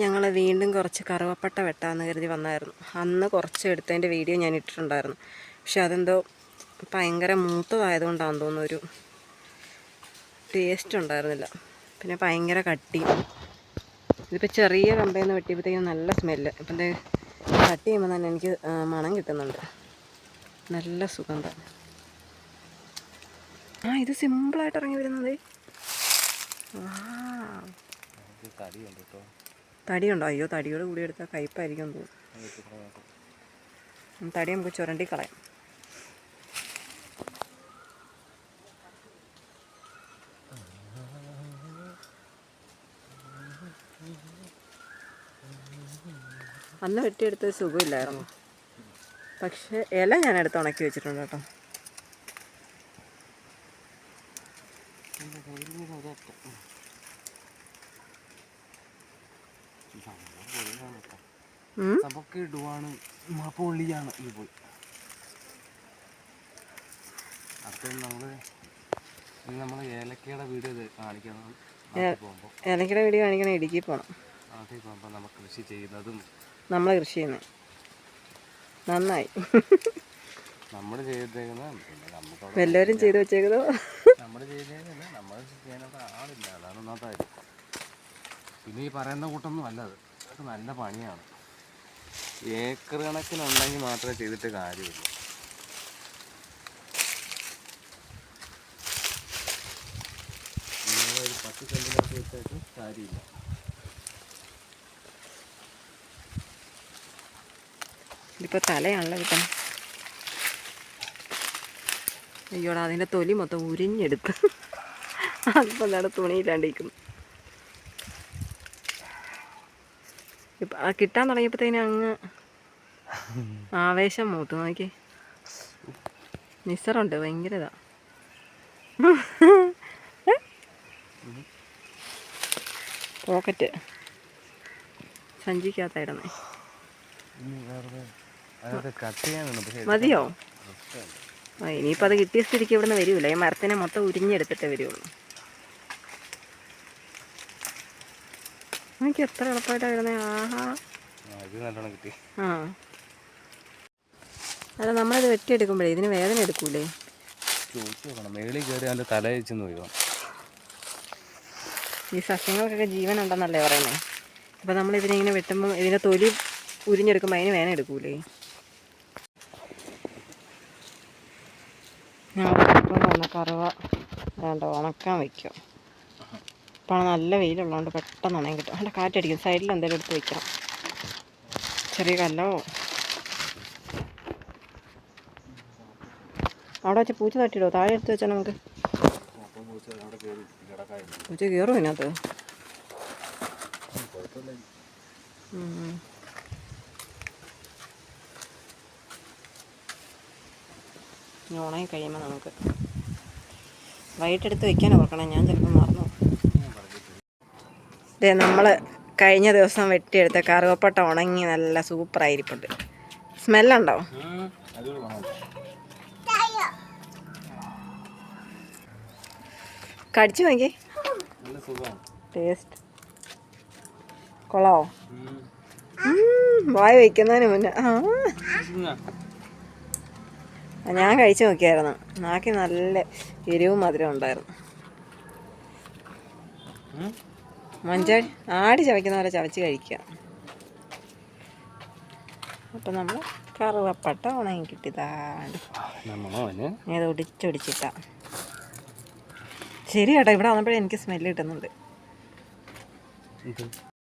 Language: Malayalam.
ഞങ്ങൾ വീണ്ടും കുറച്ച് കറുവപ്പട്ട വെട്ടാമെന്ന് കരുതി വന്നായിരുന്നു. അന്ന് കുറച്ച് എടുത്തതിന്റെ വീഡിയോ ഞാൻ ഇട്ടിട്ടുണ്ടായിരുന്നു. പക്ഷെ അതെന്തോ ഭയങ്കര മൂത്തതായതുകൊണ്ടാണെന്ന് തോന്നുന്നു. ഒരു ടേസ്റ്റ് ഉണ്ടായിരുന്നില്ല. പിന്നെ ഭയങ്കര കട്ടി. ഇതിപ്പോൾ ചെറിയ കമ്പയിൽ നിന്ന് വെട്ടിയപ്പോഴത്തേക്കും നല്ല സ്മെല്ല് ഇപ്പം കട്ട് ചെയ്യുമ്പോൾ തന്നെ എനിക്ക് മണം കിട്ടുന്നുണ്ട്. നല്ല സുഗന്ധം. ആ ഇത് സിമ്പിളായിട്ട് ഇറങ്ങി വരുന്നത്. തടിയുണ്ട് കേട്ടോ തടിയുണ്ടോ? അയ്യോ തടിയോട് കൂടി എടുത്താൽ കയ്പായിരിക്കും തോന്നുന്നു. തടി നമുക്ക് ചുരണ്ടി കളയാം. അന്ന് വെട്ടിയെടുത്ത സുഖമില്ലായിരുന്നു. പക്ഷേ ഇല ഞാൻ എടുത്ത് ഉണക്കി വെച്ചിട്ടുണ്ട് കേട്ടോ. ഉം. നമുക്ക് ഇടുവാണ്. പൊള്ളിയാണ് ഈ പോയി. അടുത്ത നമ്മൾ ഇനി നമ്മൾ ഏലക്കയുടെ വീഡിയോ ഇത് കാണിക്കണം. ഏലക്കയുടെ വീഡിയോ കാണിക്കണം ഇടുക്കി പോകണം നാട്ടിൽ പോകുമ്പോൾ നമ്മൾ കൃഷി ചെയ്യുന്നതും നമ്മൾ കൃഷി ചെയ്യുന്നത്. നന്നായി. നമ്മൾ ചെയ്തേക്കുന്ന വല്ലവരും ചെയ്ത് വെച്ചേക്കുന്നോ നമ്മൾ ചെയ്യുന്നതിനല്ല നമ്മൾ ചെയ്യാനുള്ള ആളില്ല അതാണ് ഒന്നാമത്തെ കാര്യം. പിന്നെ ഈ പറയുന്ന കൂട്ടൊന്നും അല്ല അത്. അതൊക്കെ നല്ല പണിയാണ്. ഏക്കർ കണക്കിനുണ്ടെങ്കിൽ മാത്രമേ ചെയ്തിട്ട് കാര്യമില്ല. ഒരു പത്ത് സെന്റിനകത്ത് വെച്ചിട്ട് കാര്യമില്ല. ഇതിപ്പോൾ തലയാണല്ലോ കിട്ടണം അയ്യോടാ അതിന്റെ തൊലി മൊത്തം ഉരിഞ്ഞെടുത്ത്. അതിപ്പോൾ എന്താണ് തുണിയില്ലാണ്ടിരിക്കുന്നു. ഇപ്പം ആ കിട്ടാൻ തുടങ്ങിയപ്പോഴത്തേനും അങ്ങ് ആവേശം മൂത്ത്. നോക്കി. നിസറുണ്ട് ഭയങ്കര ഇതാ. പോക്കറ്റ്. ഇടുന്നേ. മതിയോ? ആ ഇനിയിപ്പോൾ അത് കിട്ടിയ സ്ഥിതിക്ക് ഇവിടുന്ന് വരില്ല ഈ മരത്തിനെ മൊത്തം ഉരിഞ്ഞെടുത്തിട്ടേ വരുള്ളൂ. എനിക്ക് എത്ര എളുപ്പമായിട്ടാണ് വരുന്നത് ആഹാ. ആ, അല്ല നമ്മളത് വെട്ടിയെടുക്കുമ്പോഴേ ഇതിന് വേദന എടുക്കൂലേ? മേളിൽ കയറി അതിന്റെ തലയിച്ചെന്ന് പോയോ. ഈ സസ്യങ്ങൾക്കൊക്കെ ജീവനുണ്ടെന്നല്ലേ പറയുന്നത് അപ്പോൾ നമ്മൾ ഇതിനെ ഇങ്ങനെ വെട്ടുമ്പോൾ ഇതിന്റെ തൊലി ഉരിഞ്ഞെടുക്കുമ്പോൾ അതിന് വേദന എടുക്കൂലേ? ഞങ്ങൾ വന്ന കറുവ. വേണ്ട ഉണക്കാൻ വയ്ക്കും ഇപ്പോൾ നല്ല വെയിലുള്ളതുകൊണ്ട് പെട്ടെന്ന് ഉണങ്ങി കിട്ടും. അവിടെ കാറ്റടിക്കും. സൈഡിൽ എന്തെങ്കിലും എടുത്ത് വയ്ക്കണം ചെറിയ കല്ലോ. അവിടെ വെച്ച് പൂച്ച തട്ടിയിടോ താഴെ എടുത്ത് വെച്ചാൽ നമുക്ക്. പൂച്ച കയറും ഇതിനകത്ത്. ഉണങ്ങി കഴിയുമ്പോൾ നമുക്ക് വൈകിട്ടെടുത്ത് വെക്കാൻ ഓർക്കണം. ഞാൻ ചിലപ്പോൾ ഇതേ നമ്മൾ കഴിഞ്ഞ ദിവസം വെട്ടിയെടുത്ത കറുവപ്പട്ട ഉണങ്ങി നല്ല സൂപ്പറായിരിപ്പുണ്ട്. സ്മെല്ലുണ്ടോ? കടിച്ചു നോക്കി ടേസ്റ്റ്. കൊള്ളാവോ? വായ വായി വയ്ക്കുന്നതിന് മുന്നേ. ആ, ഞാൻ കഴിച്ചു നോക്കിയായിരുന്നു. നാക്കി നല്ല എരിവും മധുരം ഉണ്ടായിരുന്നു. മഞ്ചാടി ആടി ചവയ്ക്കുന്ന പോലെ ചവച്ച് കഴിക്കുക. അപ്പം നമ്മൾ കറുവപ്പട്ട ഉണങ്ങി കിട്ടിയതാണ്ട് നമ്മളവന് ഇത് ഒടിച്ചൊടിച്ചിട്ടാ. ശരി കേട്ടോ ഇവിടെ വന്നപ്പോഴേ എനിക്ക് സ്മെല്ല് കിട്ടുന്നുണ്ട്.